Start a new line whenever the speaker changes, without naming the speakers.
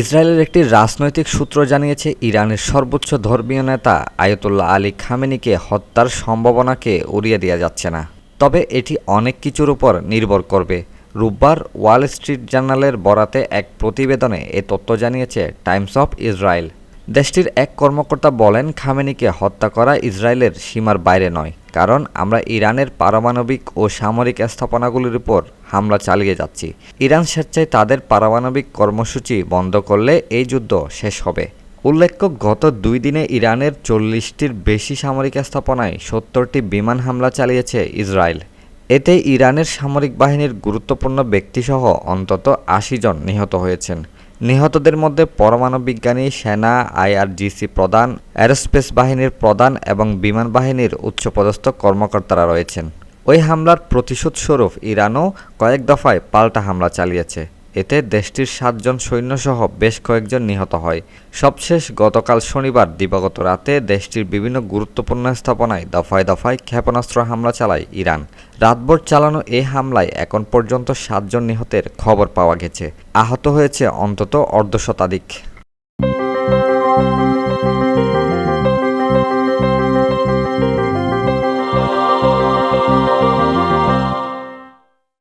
ইসরায়েলের একটি রাজনৈতিক সূত্র জানিয়েছে, ইরানের সর্বোচ্চ ধর্মীয় নেতা আয়তুল্লাহ আলী খামেনিকে হত্যার সম্ভাবনাকে উড়িয়ে দেওয়া যাচ্ছে না। তবে এটি অনেক কিছুর উপর নির্ভর করবে। রোববার ওয়াল স্ট্রিট জার্নালের বরাতে এক প্রতিবেদনে এ তথ্য জানিয়েছে টাইমস অফ ইসরায়েল। দেশটির এক কর্মকর্তা বলেন, খামেনিকে হত্যা করা ইসরায়েলের সীমার বাইরে নয়, কারণ আমরা ইরানের পারমাণবিক ও সামরিক স্থাপনাগুলির উপর হামলা চালিয়ে যাচ্ছি। ইরান স্বেচ্ছায় তাদের পারমাণবিক কর্মসূচি বন্ধ করলে এই যুদ্ধ শেষ হবে। উল্লেখ্য, গত দুই দিনে ইরানের চল্লিশটির বেশি সামরিক স্থাপনায় সত্তরটি বিমান হামলা চালিয়েছে ইসরায়েল। এতে ইরানের সামরিক বাহিনীর গুরুত্বপূর্ণ ব্যক্তিসহ অন্তত আশি জন নিহত হয়েছেন। নিহতদের মধ্যে পরমাণু বিজ্ঞানী, সেনা, আইআরজিসি প্রধান অ্যারোস্পেস বাহিনীর প্রধান এবং বিমান বাহিনীর উচ্চপদস্থ কর্মকর্তারা রয়েছেন। ওই হামলার প্রতিশোধস্বরূপ ইরানও কয়েক দফায় পাল্টা হামলা চালিয়েছে। এতে দেশটির সাতজন সৈন্যসহ বেশ কয়েকজন নিহত হয়। সবশেষ গতকাল শনিবার দিবাগত রাতে দেশটির বিভিন্ন গুরুত্বপূর্ণ স্থাপনায় দফায় দফায় ক্ষেপণাস্ত্র হামলা চালায় ইরান। রাতভর চালানো এই হামলায় এখন পর্যন্ত সাতজন নিহতের খবর পাওয়া গেছে। আহত হয়েছে অন্তত অর্ধশতাধিক